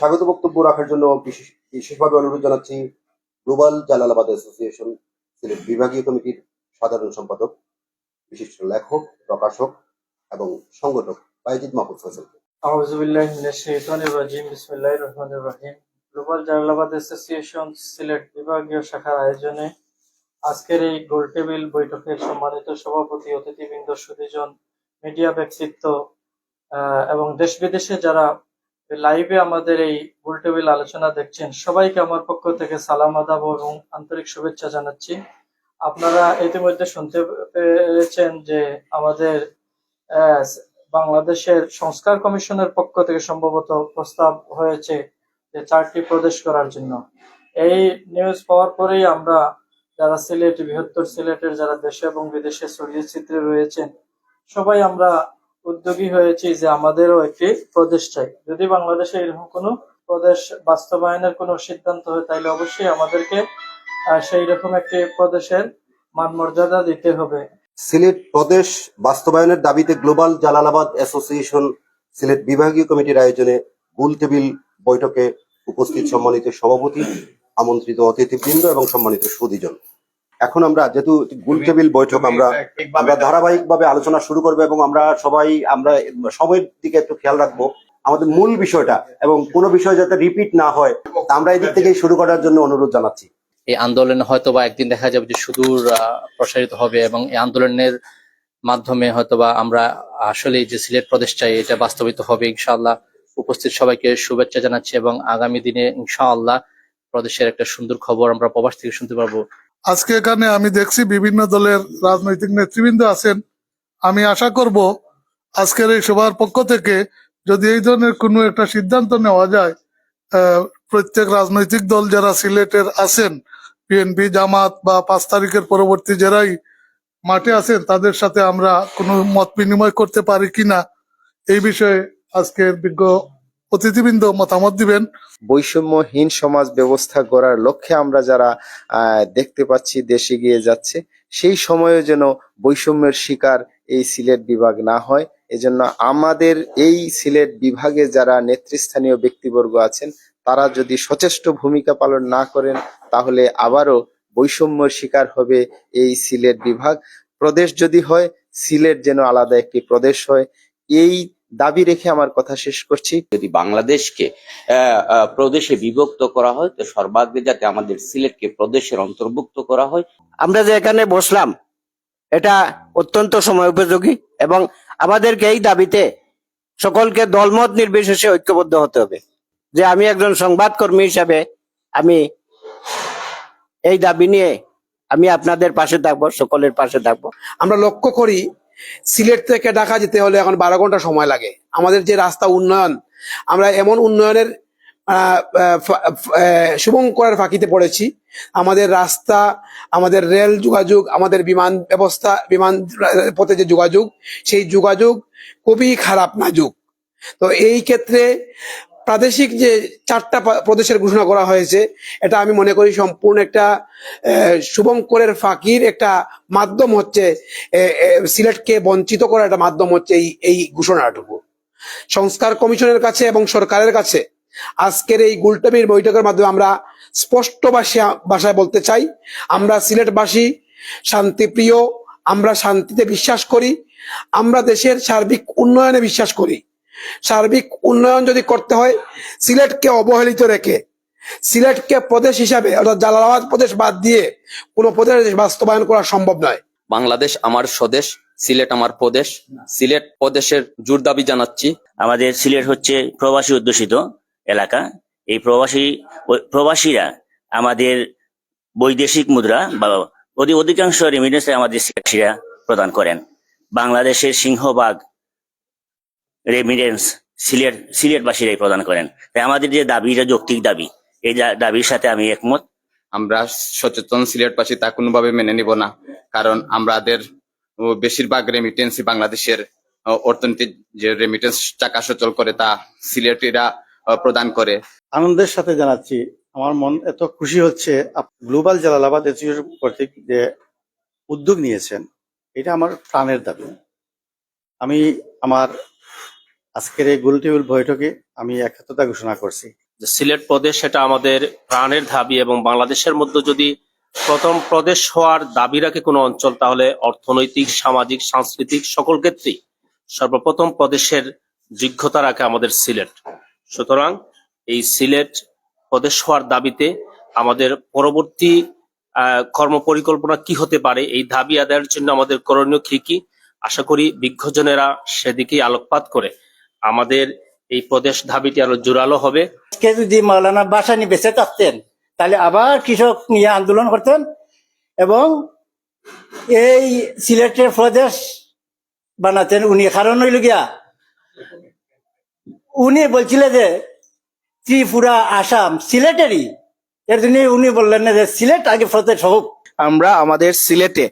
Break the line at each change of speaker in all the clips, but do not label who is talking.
স্বাগত বক্তব্য রাখার জন্য বিশেষ, বিশেষভাবে অনুরোধ জানাচ্ছি গ্লোবাল জালালাবাদ অ্যাসোসিয়েশন সিলেট বিভাগীয় কমিটির সাধারণ সম্পাদক, বিশিষ্ট লেখক, প্রকাশক এবং সংগঠক বাইজিদ মাহফুজ
হোসেনকে। আউজুবিল্লাহ শাইতানির রাজিম, বিসমিল্লাহির রহমানির রহিম। গ্লোবাল জালালাবাদ অ্যাসোসিয়েশন সিলেট বিভাগীয় শাখার আয়োজনে আজকের এই গোলটেবিল বৈঠকের সম্মানিত সভাপতি অতিথিবৃন্দ সুদীজন মিডিয়া ব্যক্তিত্ব এবং দেশ বিদেশে যারা লাইভে আমাদের এই গোল টেবিল আলোচনা দেখছেন। সবাইকে আমার পক্ষ থেকে সালাম, আদাব এবং আন্তরিক শুভেচ্ছা জানাচ্ছি। আপনারা ইতিমধ্যে শুনতে পেরেছেন যে আমাদের বাংলাদেশের সংস্কার কমিশনের পক্ষ থেকে সম্ভবত প্রস্তাব হয়েছে যে চারটি প্রদেশ করার জন্য। এই নিউজ পাওয়ার পরেই আমরা যারা সিলেট, বৃহত্তর সিলেটের, যারা দেশে এবং বিদেশে ছড়িয়ে ছিত্রে রয়েছেন, সবাই আমরা উদ্যোগী হয়েছি যে আমাদেরও একটি প্রদেশ চাই। যদি বাংলাদেশে এরকম কোনো প্রদেশ বাস্তবায়নের কোনো সিদ্ধান্ত হয়, তাহলে অবশ্যই আমাদেরকে সেই রকম একটি প্রদেশের মান মর্যাদা দিতে হবে।
সিলেট প্রদেশ বাস্তবায়নের দাবিতে গ্লোবাল জালালাবাদ অ্যাসোসিয়েশন সিলেট বিভাগীয় কমিটির আয়োজনে গোল টেবিল বৈঠকে উপস্থিত সম্মানিত সভাপতি, আমন্ত্রিত অতিথিবৃন্দ এবং সম্মানিত সুদীজন। এখন আমরা যেহেতু গোল টেবিল বৈঠক আমরা আমরা ধারাবাহিকভাবে আলোচনা শুরু করব এবং আমরা সবাই আমরা সবার দিকে একটু খেয়াল রাখব। আমাদের মূল বিষয়টা এবং কোনো বিষয় যাতে রিপিট না হয় তা আমরা এদিক থেকে শুরু করার জন্য অনুরোধ জানাচ্ছি।
এই আন্দোলন হয়তো বা একদিন দেখা যাবে যে সুদূর আহ, প্রসারিত হবে এবং এই আন্দোলনের মাধ্যমে হয়তোবা আমরা আসলে যে সিলেট প্রদেশ চাই এটা বাস্তবিত হবে ইনশাআল্লাহ। উপস্থিত সবাইকে শুভেচ্ছা জানাচ্ছি এবং আগামী দিনে ইনশাআল্লাহ প্রদেশের একটা সুন্দর খবর আমরা প্রবাস থেকে শুনতে পারব।
আজকে এখানে আমি দেখছি বিভিন্ন দলের রাজনৈতিক নেতৃবৃন্দ আছেন। আমি আশা করব আজকের এই সভার পক্ষ থেকে যদি এই ধরনের কোনো একটা সিদ্ধান্ত নেওয়া যায় প্রত্যেক রাজনৈতিক দল যারা সিলেটের আছেন বিএনপি জামাত বা পাঁচ তারিখের পরবর্তী যারাই মাঠে আছেন, তাদের সাথে আমরা কোনো মত বিনিময় করতে পারি কিনা, এই বিষয়ে আজকের বিজ্ঞ অতিথিবৃন্দ মতামত দিবেন।
বৈষম্যহীন সমাজ ব্যবস্থা গড়ার লক্ষ্যে আমরা যারা দেখতে পাচ্ছি দেশে গিয়ে যাচ্ছে, সেই সময়ে যেন বৈষম্যের শিকার এই সিলেট বিভাগ না হয়। এজন্য আমাদের এই সিলেট বিভাগে যারা নেতৃস্থানীয় ব্যক্তিবর্গ আছেন, তারা যদি সচেষ্ট ভূমিকা পালন না করেন, তাহলে আবারও বৈষম্যের শিকার হবে এই সিলেট বিভাগ। প্রদেশ যদি হয়, সিলেট যেন আলাদা একটি প্রদেশ হয়। এই দাবি রেখে আমার কথা শেষ করছি।
যদি বাংলাদেশকে প্রদেশে বিভক্ত করা হয় তো সর্বাগ্রে যাতে আমাদের সিলেটকে প্রদেশের অন্তর্ভুক্ত করা হয়।
আমরা যে এখানে বসলাম এটা অত্যন্ত সময় উপযোগী এবং আমাদেরকে এই দাবিতে সকলকে দলমত নির্বিশেষে ঐক্যবদ্ধ হতে হবে। যে আমি একজন সংবাদকর্মী হিসাবে আমি এই দাবি নিয়ে আমি আপনাদের পাশে থাকব সকলের পাশে থাকব।
আমরা লক্ষ্য করি সিলেট থেকে ঢাকা যেতে হলে এখন বারো ঘণ্টা সময় লাগে। আমাদের যে রাস্তা উন্নয়ন, আমরা এমন উন্নয়নের শুভঙ্করের ফাঁকিতে পড়েছি। আমাদের রাস্তা, আমাদের রেল যোগাযোগ, আমাদের বিমান ব্যবস্থা, বিমান পথে যে যোগাযোগ, সেই যোগাযোগ খুবই খারাপ নাজুক। তো এই ক্ষেত্রে প্রাদেশিক যে চারটা প্রদেশের ঘোষণা করা হয়েছে, এটা আমি মনে করি সম্পূর্ণ একটা শুভঙ্করের ফাঁকির একটা মাধ্যম হচ্ছে সিলেটকে বঞ্চিত করার একটা মাধ্যম হচ্ছে এই এই ঘোষণাটুকু। সংস্কার কমিশনের কাছে এবং সরকারের কাছে আজকের এই গুলটাবির বৈঠকের মাধ্যমে আমরা স্পষ্ট ভাষা- ভাষায় বলতে চাই, আমরা সিলেটবাসী শান্তিপ্রিয়, আমরা শান্তিতে বিশ্বাস করি, আমরা দেশের সার্বিক উন্নয়নে বিশ্বাস করি। সার্বিক উন্নয়ন যদি করতে হয় সিলেটকে অবহেলিত রেখে সিলেটকে প্রদেশ হিসাবে অর্থাৎ জালালাবাদ প্রদেশ বাদ দিয়ে কোনো প্রদেশ বাস্তবায়ন করা সম্ভব নয়।
বাংলাদেশ আমার স্বদেশ সিলেট আমার প্রদেশ সিলেট প্রদেশের জোর দাবি জানাচ্ছি।
আমাদের সিলেট হচ্ছে প্রবাসী অধ্যুষিত এলাকা। এই প্রবাসী প্রবাসীরা আমাদের বৈদেশিক মুদ্রা বা অধি- অধিকাংশ রেমিডেন্স আমাদের প্রদান করেন। বাংলাদেশের সিংহভাগ রেমিডেন্স সিলেট সিলেটবাসীরাই প্রদান করেন। তাই আমাদের যে দাবি এটা যৌক্তিক দাবি। এই দাবির সাথে আমি একমত।
আমরা সচেতন সিলেটবাসী তা কোনোভাবে মেনে নিব না। কারণ আমাদের ও, বেশিরভাগ রেমিটেন্সই বাংলাদেশের অর্থনীতির যে রেমিটেন্স টাকা সচল করে তা সিলেটিরা প্রদান করে।
আনন্দের সাথে জানাচ্ছি আমার মন এত খুশি হচ্ছে আপ- গ্লোবাল জালালাবাদ অ্যাসোসিয়েশন কর্তৃক যে উদ্যোগ নিয়েছেন এটা আমার প্রাণের দাবি। আমি আমার আজকের এই গোল টেবিল বৈঠকে আমি একাত্মতা ঘোষণা করছি
যে সিলেট প্রদেশ সেটা আমাদের প্রাণের দাবি এবং বাংলাদেশের মধ্যে যদি প্রথম প্রদেশ হওয়ার দাবি রাখে কোনো অঞ্চল তাহলে অর্থনৈতিক সামাজিক সাংস্কৃতিক সকল ক্ষেত্রেই সর্বপ্রথম প্রদেশের যোগ্যতা রাখে আমাদের সিলেট। সুতরাং এই সিলেট প্রদেশ হওয়ার দাবিতে আমাদের পরবর্তী আহ, কর্মপরিকল্পনা কি হতে পারে এই দাবি আদায়ের জন্য আমাদের করণীয় কি কি আশা করি বিজ্ঞজনেরা সেদিকেই আলোকপাত করে আমাদের এই প্রদেশ ধাবিটি আরও জোরালো হবে।
আজকে যদি মাওলানা বাসানি বেঁচে থাকতেন, তাহলে আবার কৃষক নিয়ে আন্দোলন করতেন এবং এই সিলেটের প্রদেশ বানাতেন উনি। কারণ হইল গিয়া, উনি বলছিলেন যে ত্রিপুরা, আসাম সিলেটেরই এর জন্য উনি বললেন না যে সিলেট আগে প্রদেশ হোক।
আমরা আমাদের সিলেটে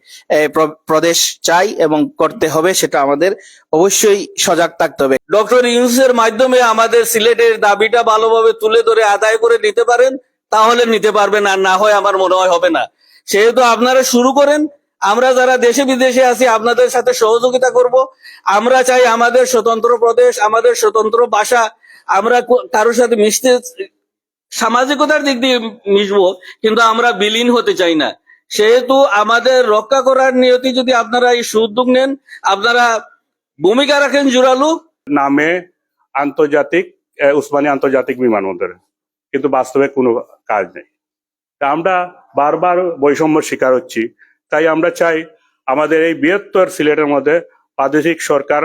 প্রদেশ চাই এবং করতে হবে সেটা আমাদের অবশ্যই সজাগ থাকতে হবে।
ডক্টর ইউনুসের মাধ্যমে আমাদের সিলেটের দাবিটা ভালোভাবে তুলে ধরে আদায় করে নিতে পারেন তাহলে নিতে পারবেন আর না হয় আমার মনে হয় হবে না। সেহেতু আপনারা শুরু করেন আমরা যারা দেশে বিদেশে আছি আপনাদের সাথে সহযোগিতা করব। আমরা চাই আমাদের স্বতন্ত্র প্রদেশ আমাদের স্বতন্ত্র ভাষা আমরা কারোর সাথে মিশতে সামাজিকতার দিক দিয়ে মিশবো কিন্তু আমরা বিলীন হতে চাই না। সেহেতু আমাদের রক্ষা করার নিয়তি যদি আপনারা এই সুযোগ নেন আপনারা ভূমিকা রাখেন জোরালো।
নামে আন্তর্জাতিক আহ, উসমানী আন্তর্জাতিক বিমানবন্দর। কিন্তু বাস্তবে কোনো কাজ নেই। তা আমরা বারবার বৈষম্য শিকার হচ্ছি। তাই আমরা চাই আমাদের এই বৃহত্তর সিলেটের মধ্যে প্রাদেশিক সরকার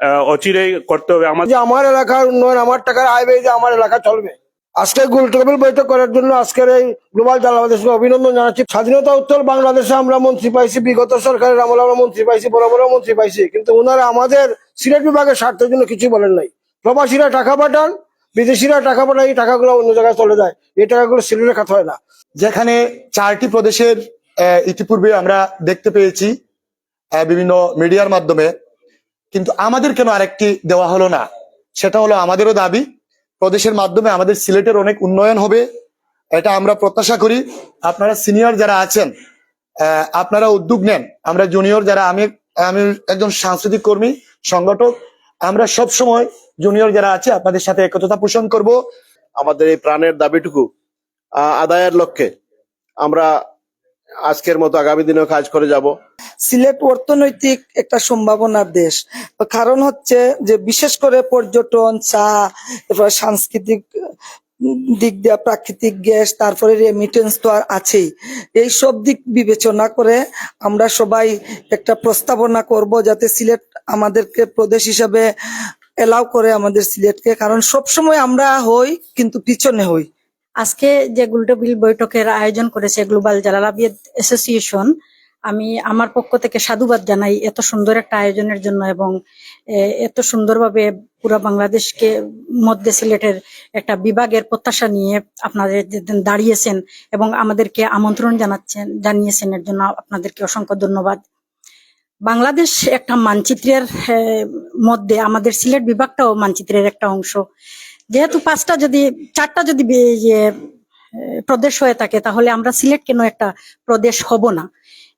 আহ, অচিরেই করতে হবে। আমাদের
আমার এলাকার উন্নয়ন আমার টাকার আয় যে আমার এলাকা চলবে। আজকে গোলটেবিল বৈঠক করার জন্য আজকের এই গ্লোবাল জালাবাদেশকে অভিনন্দন জানাচ্ছি। স্বাধীনতা উত্তর বাংলাদেশে আমরা মন্ত্রী পাইছি, বিগত সরকারের আমলে আমরা মন্ত্রী পাইছি বড় বড় মন্ত্রী পাইছি। কিন্তু ওনারা আমাদের সিলেট বিভাগের স্বার্থের জন্য কিছু বলেন নাই। প্রবাসীরা টাকা পাঠান, বিদেশিরা টাকা পাঠান এই টাকাগুলো অন্য জায়গায় চলে যায়। এই টাকাগুলো সিলেটে খাতে হয় না।
যেখানে চারটি প্রদেশের ইতিপূর্বে আমরা দেখতে পেয়েছি বিভিন্ন মিডিয়ার মাধ্যমে। কিন্তু আমাদের কেন আরেকটি দেওয়া হলো না? সেটা হলো আমাদেরও দাবি প্রদেশের মাধ্যমে আমাদের সিলেটের অনেক উন্নয়ন হবে, এটা আমরা প্রত্যাশা করি। আপনারা সিনিয়র যারা আছেন আপনারা উদ্যোগ নেন। আমরা জুনিয়র যারা, আমি আমি একজন সাংস্কৃতিক কর্মী, সংগঠক, আমরা সব সময় জুনিয়র যারা আছে আপনাদের সাথে একতা পোষণ করব।
আমাদের এই প্রাণের দাবিটুকু আদায়ের লক্ষ্যে আমরা আজকের মতো আগামী দিনেও কাজ করে যাব।
সিলেট অর্থনৈতিক একটা সম্ভাবনার দেশ। কারণ হচ্ছে যে বিশেষ করে পর্যটন, চা, এরপর সাংস্কৃতিক দিক দিয়ে প্রাকৃতিক গ্যাস, তারপরে রেমিটেন্স তো আর আছেই। এই সব দিক বিবেচনা করে আমরা সবাই একটা প্রস্তাবনা করব যাতে সিলেট আমাদেরকে প্রদেশ হিসাবে এলাও করে আমাদের সিলেটকে। কারণ সব সময় আমরা হই কিন্তু পিছনে হই।
আজকে যে গুলটেবিল বৈঠকের আয়োজন করেছে গ্লোবাল জালালাবিদ অ্যাসোসিয়েশন, আমি আমার পক্ষ থেকে সাধুবাদ জানাই এত সুন্দর একটা আয়োজনের জন্য এবং এত সুন্দরভাবে পুরো বাংলাদেশকে মধ্যে সিলেটের একটা বিভাগের প্রত্যাশা নিয়ে আপনাদের দাঁড়িয়েছেন এবং আমাদেরকে আমন্ত্রণ জানাচ্ছেন, জানিয়েছেন এর জন্য আপনাদেরকে অসংখ্য ধন্যবাদ। বাংলাদেশ একটা মানচিত্রের মধ্যে আমাদের সিলেট বিভাগটাও মানচিত্রের একটা অংশ। যেহেতু পাঁচটা যদি চারটা যদি ইয়ে, প্রদেশ হয়ে থাকে তাহলে আমরা সিলেট কেন একটা প্রদেশ হব না?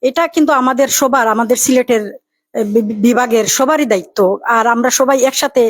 এটা কিন্তু আমাদের সবার আমাদের সিলেটের বিভাগের সবারই দায়িত্ব। আর আমরা সবাই একসাথে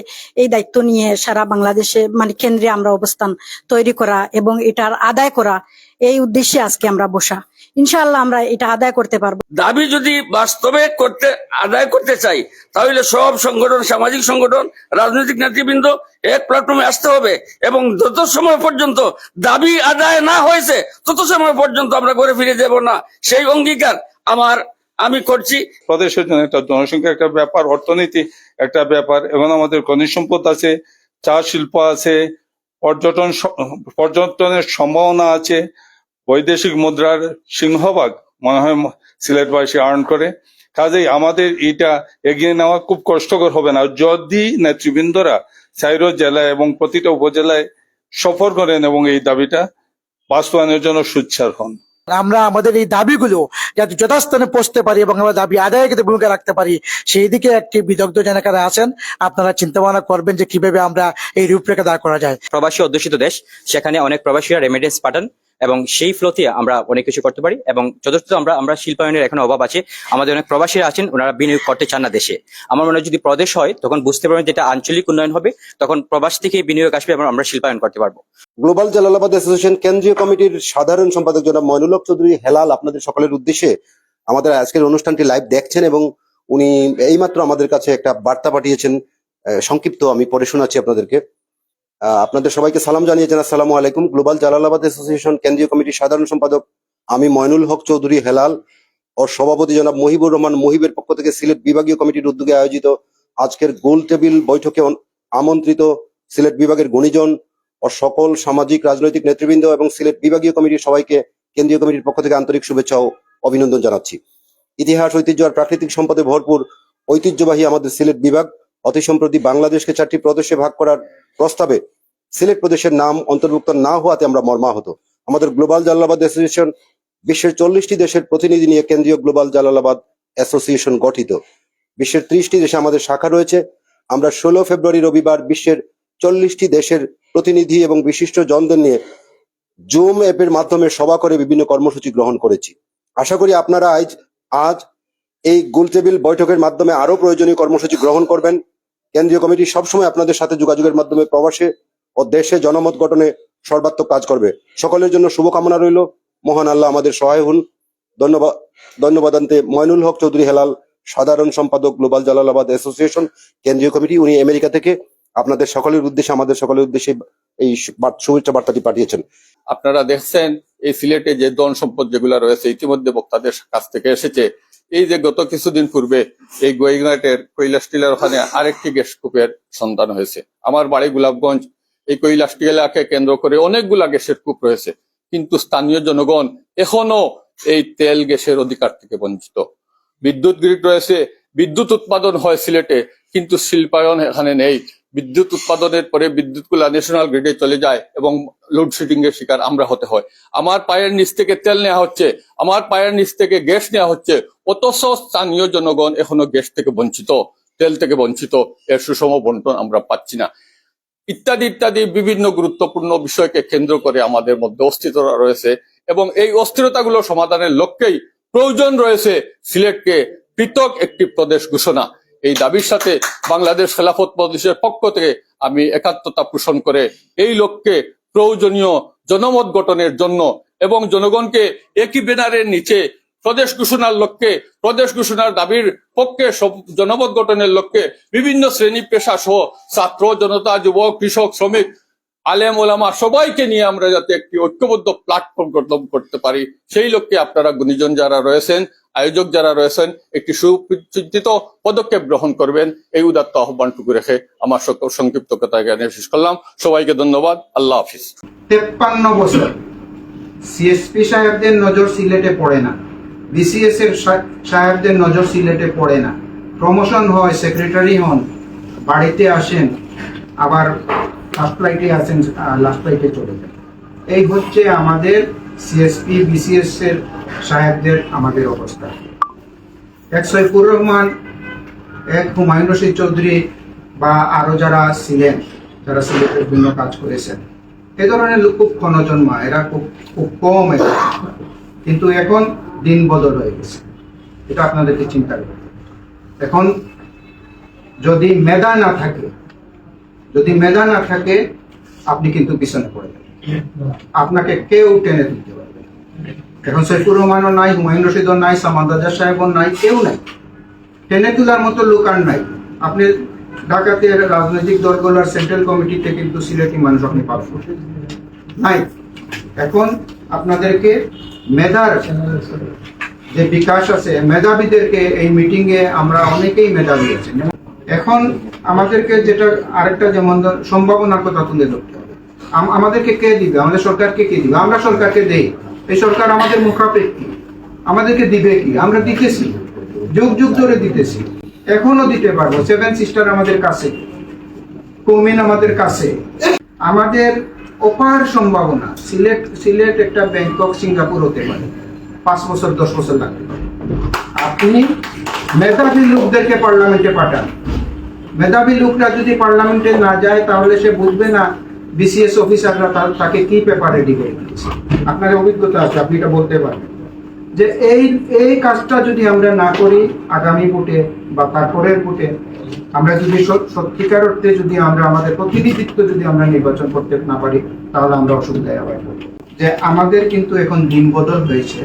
এই দায়িত্ব নিয়ে সারা বাংলাদেশে মানে কেন্দ্রে আমরা অবস্থান তৈরি করা এবং এটার আদায় করা এই উদ্দেশ্যে আজকে আমরা বসা। ইনশাআল্লাহ আমরা এটা আদায় করতে পারব।
দাবি যদি বাস্তবে করতে আদায় করতে চাই তাহলে সব সংগঠন সামাজিক সংগঠন রাজনৈতিক নেতৃবৃন্দ এক প্ল্যাটফর্মে আসতে হবে এবং যত সময় পর্যন্ত দাবি আদায় না হয়েছে তত সময় পর্যন্ত আমরা ঘরে ফিরে যাব না। সেই অঙ্গীকার আমার আমি করছি।
প্রদেশের জন্য একটা জনসংখ্যা একটা ব্যাপার অর্থনীতি একটা ব্যাপার এবং আমাদের খনিজ সম্পদ আছে চা শিল্প আছে পর্যটন স- পর্যটনের সম্ভাবনা আছে বৈদেশিক মুদ্রার সিংহভাগ মনে হয় সিলেটবাসী আর্ন করে। কাজেই আমাদের এটা এগিয়ে নেওয়া খুব কষ্টকর হবে না। যদি নেতৃবৃন্দরা সাইরো জেলায় এবং প্রতিটা উপজেলায় সফর করেন এবং এই দাবিটা বাস্তবায়নের জন্য সুচ্ছার হন।
আমরা আমাদের এই দাবিগুলো যাতে যথাস্থানে পৌঁছতে পারি এবং আমরা দাবি আদায়ে ক্ষেত্রে ভূমিকা রাখতে পারি সেই দিকে একটি বিদগ্ধ জনকারা আছেন আপনারা চিন্তা ভাবনা করবেন যে কীভাবে আমরা এই রূপরেখা দাঁড় করা যায়।
প্রবাসী অধ্যুষিত দেশ সেখানে অনেক প্রবাসীরা রেমিডেন্স পাঠান।
এবং সেই ফ্লোতে আমরা অনেক কিছু করতে পারি এবং যথেষ্ট আমরা আমরা শিল্পায়নের এখন অভাব আছে। আমাদের অনেক প্রবাসীরা আছেন, ওনারা বিনিয়োগ করতে চান না দেশে। আমার মনে হয় যদি প্রদেশ হয়, তখন বুঝতে পারবেন যেটা আঞ্চলিক উন্নয়ন হবে, তখন প্রবাস থেকে বিনিয়োগ আসবে এবং আমরা শিল্পায়ন করতে পারব।
গ্লোবাল জালালাবাদ অ্যাসোসিয়েশন কেন্দ্রীয় কমিটির সাধারণ সম্পাদক জনাব মইনুল হক চৌধুরী হেলাল আপনাদের সকলের উদ্দেশ্যে আমাদের আজকের অনুষ্ঠানটি লাইভ দেখছেন এবং উনি এইমাত্র আমাদের কাছে একটা বার্তা পাঠিয়েছেন। সংক্ষিপ্ত আমি পড়ে শোনাচ্ছি আপনাদেরকে। আপনাদের সবাইকে সালাম জানিয়েছেন আসসালামু আলাইকুম। গ্লোবাল জালালাবাদ অ্যাসোসিয়েশন কেন্দ্রীয় কমিটির সাধারণ সম্পাদক আমি ময়নুল হক চৌধুরী হেলাল ও সভাপতি জনাব মহিবুর রহমান মহিবের পক্ষ থেকে সিলেট বিভাগীয় কমিটির উদ্যোগে আয়োজিত আজকের গোল টেবিল বৈঠকে আমন্ত্রিত সিলেট বিভাগের গুণীজন ও সকল সামাজিক, রাজনৈতিক নেতৃবৃন্দ এবং সিলেট বিভাগীয় কমিটির সবাইকে কেন্দ্রীয় কমিটির পক্ষ থেকে আন্তরিক শুভেচ্ছা ও অভিনন্দন জানাচ্ছি। ইতিহাস, ঐতিহ্য আর প্রাকৃতিক সম্পদে ভরপুর ঐতিহ্যবাহী আমাদের সিলেট বিভাগ অতি সম্প্রতি বাংলাদেশকে চারটি প্রদেশে ভাগ করার প্রস্তাবে সিলেট প্রদেশের নাম অন্তর্ভুক্ত না হওয়াতে আমরা মর্মাহত। আমাদের গ্লোবাল জালালাবাদ অ্যাসোসিয়েশন বিশ্বের চল্লিশটি দেশের প্রতিনিধি নিয়ে কেন্দ্রীয় গ্লোবাল জালালাবাদ অ্যাসোসিয়েশন গঠিত। বিশ্বের ত্রিশটি দেশে আমাদের শাখা রয়েছে। আমরা ষোলো ফেব্রুয়ারি রবিবার বিশ্বের চল্লিশটি দেশের প্রতিনিধি এবং বিশিষ্ট জনদের নিয়ে জুম অ্যাপের মাধ্যমে সভা করে বিভিন্ন কর্মসূচি গ্রহণ করেছি। আশা করি আপনারা আজ আজ এই গোলটেবিল বৈঠকের মাধ্যমে আরও প্রয়োজনীয় কর্মসূচি গ্রহণ করবেন। কেন্দ্রীয় কমিটি সবসময় আপনাদের সাথে যোগাযোগের মাধ্যমে প্রবাসে ও দেশে জনমত গঠনে সর্বাত্মক কাজ করবে। সকলের জন্য শুভকামনা রইল। মহান আল্লাহ আমাদের সহায় হন। ধন্যবাদ ধন্যবাদান্তে ময়নুল হক চৌধুরী হেলাল, সাধারণ সম্পাদক গ্লোবাল জালালাবাদ অ্যাসোসিয়েশন, কেন্দ্রীয় কমিটি, উনি আমেরিকা থেকে। আপনাদের সকলের উদ্দেশ্যে, আমাদের সকলের উদ্দেশ্যে এই শুভেচ্ছা বার্তাটি পাঠিয়েছেন।
আপনারা দেখছেন, এই সিলেটে যে ধন সম্পদ যেগুলো রয়েছে, ইতিমধ্যে বক্তাদের কাছ থেকে এসেছে। এই যে গত কিছুদিন পূর্বে এই গোয়েঘাটের কৈলাস টিলার ওখানে আরেকটি গ্যাস কূপের সন্ধান হয়েছে। আমার বাড়ি গোলাপগঞ্জ। এই কৈলাস টিলাকে কেন্দ্র করে অনেকগুলা গ্যাসের কূপ রয়েছে। কিন্তু স্থানীয় জনগণ এখনও এই তেল গ্যাসের অধিকার থেকে বঞ্চিত। বিদ্যুৎ গ্রিড রয়েছে, বিদ্যুৎ উৎপাদন হয় সিলেটে, কিন্তু শিল্পায়ন এখানে নেই। বিদ্যুৎ উৎপাদনের পরে বিদ্যুৎ গুলা ন্যাশনাল গ্রিডে চলে যায় এবং লোডশেডিং এর শিকার আমরা হতে হয়। আমার পায়ের নিচ থেকে তেল নেওয়া হচ্ছে, আমার পায়ের নিচ থেকে গ্যাস নেওয়া হচ্ছে, অথচ স্থানীয় জনগণ এখনও গ্যাস থেকে বঞ্চিত, তেল থেকে বঞ্চিত, এর সুষম বন্টন আমরা পাচ্ছি না। ইত্যাদি ইত্যাদি বিভিন্ন গুরুত্বপূর্ণ বিষয়কে কেন্দ্র করে আমাদের মধ্যে অস্থিরতা রয়েছে এবং এই অস্থিরতাগুলো সমাধানের লক্ষ্যেই প্রয়োজন রয়েছে সিলেটকে পৃথক একটি প্রদেশ ঘোষণা। এই দাবির সাথে বাংলাদেশ খেলাফত প্রদেশের পক্ষ থেকে আমি একাত্মতা পোষণ করে এই লক্ষ্যে প্রয়োজনীয় জনমত গঠনের জন্য এবং জনগণকে একই বেনারের নিচে প্রদেশ ঘোষণার লক্ষ্যে, প্রদেশ ঘোষণার দাবির পক্ষে জনমত গঠনের লক্ষ্যে বিভিন্ন শ্রেণি পেশা সহ ছাত্র, জনতা, যুবক, কৃষক, শ্রমিক আলেম ওলামা সবাইকে নিয়ে আমরা যাতে একটি ঐক্যবদ্ধ প্ল্যাটফর্ম গঠন করতে পারি, সেই লক্ষ্যে আপনারা গুণীজন যারা রয়েছেন, আয়োজক যারা রয়েছেন, একটি সুচিন্তিত পদক্ষেপ গ্রহণ করবেন। এই উদাত্ত আহ্বানটুকু রেখে আমার সকল সংক্ষিপ্ত কথা এখানে শেষ করলাম। সবাইকে ধন্যবাদ। আল্লাহ হাফিজ।
তেপ্পান্ন বছর। সিএসপি সাহেবদের নজর সিলেটে পড়ে না। বিসিএস এর সাহেবদের নজর সিলেটে পড়ে না। প্রমোশন হয়, সেক্রেটারি হন, বাড়িতে আসেন, আবার ফার্স্ট ফ্লাইটে আসেন লাস্ট ফ্লাইটে চলে যান। এই হচ্ছে আমাদের সিএসপি বিসিএস এর সাহেবদের আমাদের অবস্থা। এক সৈফুর রহমান, এক হুমায়ুন রশিদ চৌধুরী বা আরও যারা ছিলেন, যারা সিলেটের বিভিন্ন কাজ করেছেন, এ ধরনের লোক খুব ক্ষণজন্মা, এরা খুব খুব কম কিন্তু এখন দিন বদল হয়ে গেছে। এটা আপনাদেরকে চিন্তা করতে এখন যদি মেধা না থাকে যদি মেধা না থাকে, আপনি কিন্তু পিছনে পড়ে যাবেন। আপনাকে কেউ টেনে তুলতে পারবে এখন সৈফুর রহমানও নাই, হুমায়ুন রশিদও নাই সামাদাজা সাহেবও নাই, কেউ নাই। টেনে তোলার মতো লোক আর নাই। আপনি ঢাকাতে রাজনৈতিক দলগুলোর সেন্ট্রাল কমিটিতে কিন্তু সিলেটি মানুষ আপনি পাবেন নাই। এখন আপনাদেরকে মেধার যে বিকাশ আছে, মেধাবীদেরকে এই মিটিংয়ে আমরা অনেকেই মেধাবী আছে এখন আমাদেরকে যেটা আরেকটা যেমন সম্ভাবনার কথা তুলে ধরতে হবে। আম- আমাদেরকে কে দিবে? আমাদের সরকারকে কে দিবে? আমরা সরকারকে দেই। এই সরকার আমাদের মুখাপেক্ষী। আমাদেরকে দিবে কি? আমরা দিতেছি। যুগ যুগ ধরে দিতেছি। এখনও দিতে পারব। সেভেন সিস্টার আমাদের কাছে। কমিন আমাদের কাছে। আমাদের অপার সম্ভাবনা, সিলেট সিলেট একটা ব্যাংকক সিঙ্গাপুর হতে পারে। পাঁচ বছর, দশ বছর লাগতে পারে। আপনি মেধাবী লোকদেরকে পার্লামেন্টে পাঠান। মেধাবী লোকরা যদি পার্লামেন্টে না যায়, তাহলে সে বুঝবে না বিসিএস অফিসাররা তাকে কি পেপার রেডি করে দিয়েছে আপনার অভিজ্ঞতা আছে, আপনি এটা বলতে পারবেন যে এই এই কাজটা যদি আমরা না করি, আগামী ভোটে বা তারপরের ভোটে আমরা যদি সত্যিকার অর্থে যদি আমরা, আমাদের প্রতিনিধিত্ব যদি আমরা নির্বাচন করতে না পারি, তাহলে আমরা অসুবিধায় আবার। যে আমাদের কিন্তু এখন দিন বদল হয়েছে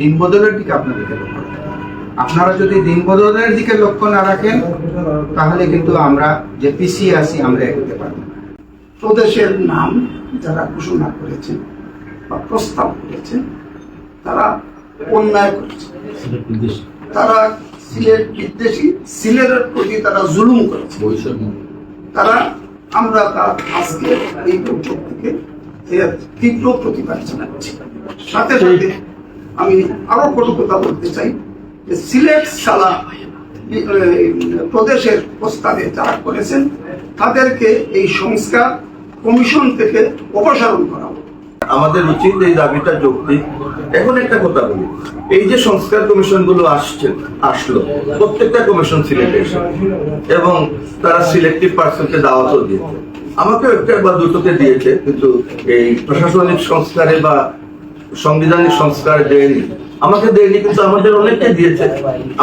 দিন বদলের দিকে আপনাদেরকে লক্ষ্য। আপনারা যদি দিন বদলের দিকে লক্ষ্য না রাখেন, তাহলে কিন্তু আমরা যে পিছিয়ে আছি, আমরা এগোতে পারব।
প্রদেশের নাম যারা ঘোষণা করেছেন বা প্রস্তাব করেছেন, তারা অন্যায় করেছে। তারা সিলেট বিদ্বেষী, সিলেটের প্রতি তারা জুলুম করেছে। তারা, আমরা তার আজকে এই বৈঠক থেকে তীব্র প্রতিবাদ জানাচ্ছি। সাথে সাথে আমি আরও কোনো কথা বলতে চাই। সিলেট সালা প্রদেশের প্রস্তাবে যারা করেছেন, তাদেরকে এই সংস্কার কমিশন থেকে অপসারণ করা
আমাদের উচিত এই দাবিটা যৌক্তিক। এখন একটা কথা বলি, এই যে সংস্কার কমিশনগুলো আসছে, আসলো, প্রত্যেকটা কমিশন সিলেক্ট এবং তারা সিলেক্টিভ পার্সনকে দাওয়াতও দিয়েছে। আমাকে একটা বা দুটোকে দিয়েছে, কিন্তু এই প্রশাসনিক সংস্কারে বা সাংবিধানিক সংস্কার দেয়নি। আমাকে দেয়নি, কিন্তু আমাদের অনেককে দিয়েছে।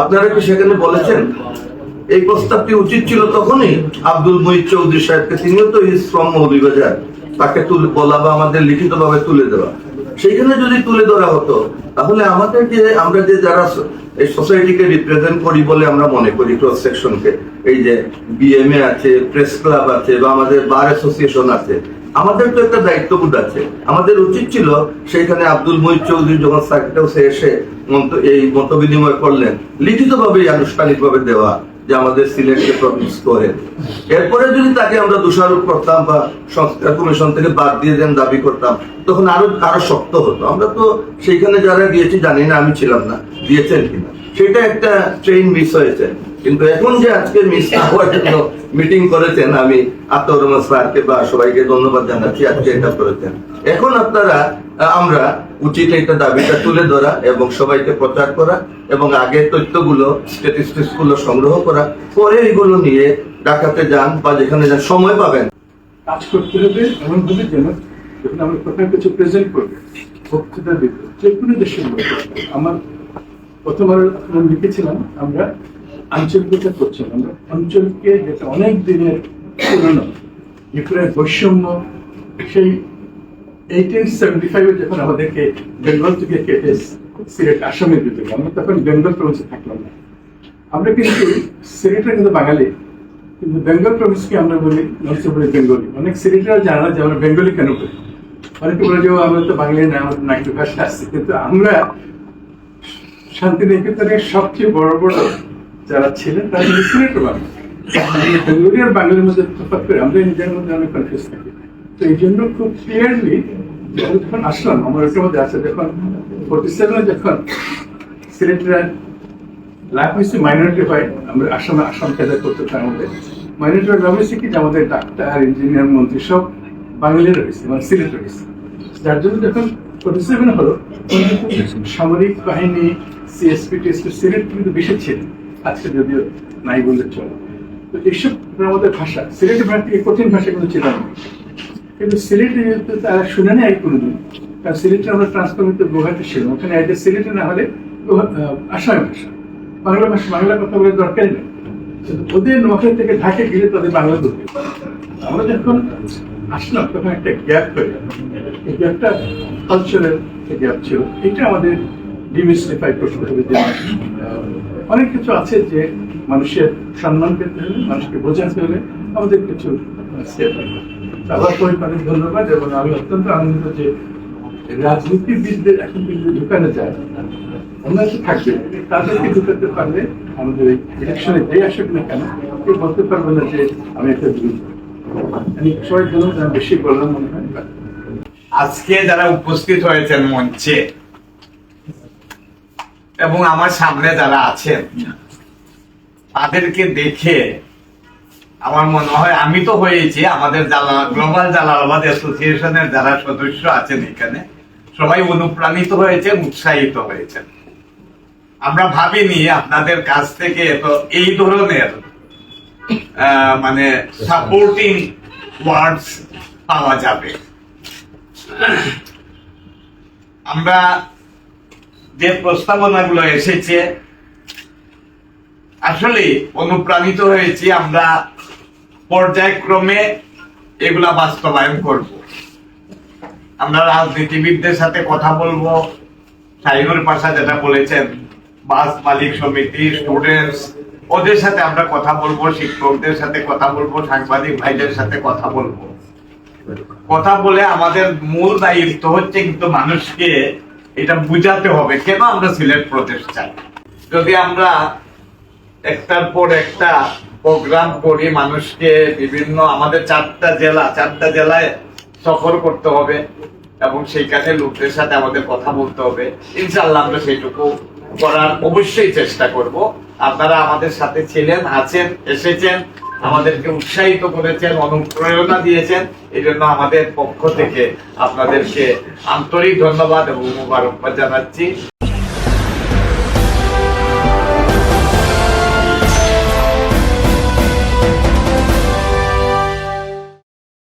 আপনারা কি সেখানে বলেছেন? এই প্রস্তাবটি উচিত ছিল তখনই আব্দুল মুহিত চৌধুরী সাহেবকে। তিনিও তো ইস ফ্রম মৌলিবাজার তাকে তুলে বলা বা আমাদের লিখিত ভাবে তুলে দেওয়া। সেইখানে যদি তুলে ধরা হতো, তাহলে আমাদের যে আমরা যে যারা এই সোসাইটিকে রিপ্রেজেন্ট করি বলে আমরা মনে করি ক্রস সেকশনকে এই যে বিএমএ আছে প্রেস ক্লাব আছে, বা আমাদের বার অ্যাসোসিয়েশন আছে আমাদের তো একটা দায়িত্ববোধ আছে। আমাদের উচিত ছিল সেইখানে আব্দুল মহিদ চৌধুরী যখন সার্কিট হাউসে এসে এই মত বিনিময় করলেন লিখিতভাবে আনুষ্ঠানিকভাবে দেওয়া যে আমাদের সিলেটকে প্রমিস করে। এরপরে যদি তাকে আমরা দোষারোপ করতাম বা সংস্কার কমিশন থেকে বাদ দিয়ে দেন দাবি করতাম, তখন আরও আরও শক্ত হতো। আমরা তো সেইখানে যারা গিয়েছি জানি না আমি ছিলাম না। দিয়েছেন কিনা। সেটা একটা ট্রেন মিস হয়েছে। কিন্তু এখন যে আজকে মিস না হওয়ার জন্য মিটিং করেছেন, আমি আত্মর স্যারকে বা সবাইকে ধন্যবাদ জানাচ্ছি, আজকে এটা করেছেন। এখন আপনারা, আমরা উচিত এটা দাবিটা তুলে ধরা এবং সবাইকে প্রচার করা এবং আগের তথ্যগুলো স্ট্যাটিস্টিক্সগুলো সংগ্রহ করা পরে এগুলো নিয়ে ডাকাতে যান বা যেখানে যান সময় পাবেন।
কাজ করতে হবে, এমন ভাবে যেন যখন আমরা কোথাও কিছু প্রেজেন্ট করব, বক্তৃতা যে কোনো দেশের আমার প্রথমবার লিখেছিলাম, আমরা আঞ্চলিকতা করছি। আমরা। অঞ্চলকে যেটা অনেক দিনের পুরনো ইউক্রেনের বৈষম্য, সেই এইটিন সেভেন্টি ফাইভে যখন আমাদেরকে বেঙ্গল থেকে কেটে সিলেট আসামে দিতে আমরা তখন বেঙ্গল প্রভিন্সে থাকলাম না। আমরা কিন্তু সিলেটের কিন্তু বাঙালি, কিন্তু বেঙ্গল প্রভিন্সকে আমরা বলি নষ্ট বলি বেঙ্গলি। অনেক সিলেটার জানা যে আমরা বেঙ্গলি কেন বলি? অনেকে বলে যে আমরা তো বাঙালি না, আমাদের নাইটি ভাষা আসছে কিন্তু আমরা শান্তিনিকেতনের সবচেয়ে বড় বড় যারা ছিলেন, তারা বাঙালি আর বাঙালির মধ্যে তফাৎ করে আমরা নিজের মধ্যে অনেক কনফিউজ থাকি। তো এই জন্য খুব ক্লিয়ারলি যখন আসলাম, আমার মধ্যে আছে, যখন ফোর্টি সেভেনে যখন লাভ হয়েছে মাইনরিটি হয়, আমরা আসাম করতে তার মধ্যে মাইনরিটি লাভ হয়েছে কি? যে আমাদের ডাক্তার ইঞ্জিনিয়ার মন্ত্রী সব বাঙালি রয়েছে মানে সিলেট রয়েছে। যার জন্য যখন ফোর্টি সেভেন হলো সামরিক বাহিনী সিএসপি টিএসপি সিলেট কিন্তু বেশি ছিল। আজকে যদিও নাই বললে চলে। তো এইসব আমাদের ভাষা সিলেটের ভাষা কঠিন ভাষা কিন্তু ছিল না কিন্তু সিলেটে তারা শুনে নেয় কোনোদিন। কারণ সিলেটে আমরা ট্রান্সফরমেন্ট গুয়াহাটি ছিল ওখানে এটা সিলেটে না হলে আসামি ভাষা। বাংলা ভাষা, বাংলা কথা বলে দরকারই নেই। ওদের নোয়াখালী থেকে ঢাকে গেলে তাদের বাংলা বলতে। আমরা যখন আসলাম, তখন একটা গ্যাপ হয়ে গেল। এই গ্যাপটা কালচারাল গ্যাপ ছিল। এটা আমাদের ডিমিস্টিফাই করতে হবে যে অনেক কিছু আছে যে মানুষের সম্মান পেতে হলে, মানুষকে বোঝাতে হলে আমাদের কিছু আবার পরিবারে ধন্যবাদ এবং আমি অত্যন্ত আনন্দিত যে রাজনীতিবিদদের এখন কিন্তু ঢুকানো যায়। ওনারা থাকবে, তাদেরকে ঢুকাতে পারলে আমাদের এই ইলেকশনে যে আসুক না কেন, কেউ বলতে পারবে না যে আমি একটা ধন্যবাদ বেশি মনে হয়
আজকে যারা উপস্থিত হয়েছেন মঞ্চে এবং আমার সামনে যারা আছেন, তাদেরকে দেখে আমার মনে হয় আমি তো হয়েছি আমাদের জালা- গ্লোবাল জালালাবাদ অ্যাসোসিয়েশনের যারা সদস্য আছেন এখানে, সবাই অনুপ্রাণিত হয়েছেন, উৎসাহিত হয়েছেন। আমরা ভাবিনি আপনাদের কাছ থেকে এত, এই ধরনের মানে সাপোর্টিং ওয়ার্ডস পাওয়া যাবে। আমরা যে প্রস্তাবনাগুলো এসেছে, আসলে অনুপ্রাণিত হয়েছি আমরা পর্যায়ক্রমে এগুলা বাস্তবায়ন করব। আমরা রাজনীতিবিদদের সাথে কথা বলব শাহিনুর পাশা যেটা বলেছেন, বাস মালিক সমিতি, স্টুডেন্টস, ওদের সাথে আমরা কথা বলব, শিক্ষকদের সাথে কথা বলব, সাংবাদিক ভাইদের সাথে কথা বলব। কথা বলে আমাদের মূল দায়িত্ব হচ্ছে কিন্তু মানুষকে এটা বুঝাতে হবে কেন আমরা সিলেট প্রদেশ চাই? যদি আমরা একটার পর একটা প্রোগ্রাম করি, মানুষকে বিভিন্ন, আমাদের চারটা জেলা, চারটা জেলায় সফর করতে হবে এবং সেইখানে লোকদের সাথে আমাদের কথা বলতে হবে। ইনশাল্লাহ আমরা সেইটুকু করার অবশ্যই চেষ্টা করব। আপনারা আমাদের সাথে ছিলেন, আছেন, এসেছেন আমাদেরকে উৎসাহিত করেছেন, অনুপ্রেরণা দিয়েছেন। এই জন্য আমাদের পক্ষ থেকে আপনাদেরকে আন্তরিক ধন্যবাদ এবং মুবারকবাদ জানাচ্ছি।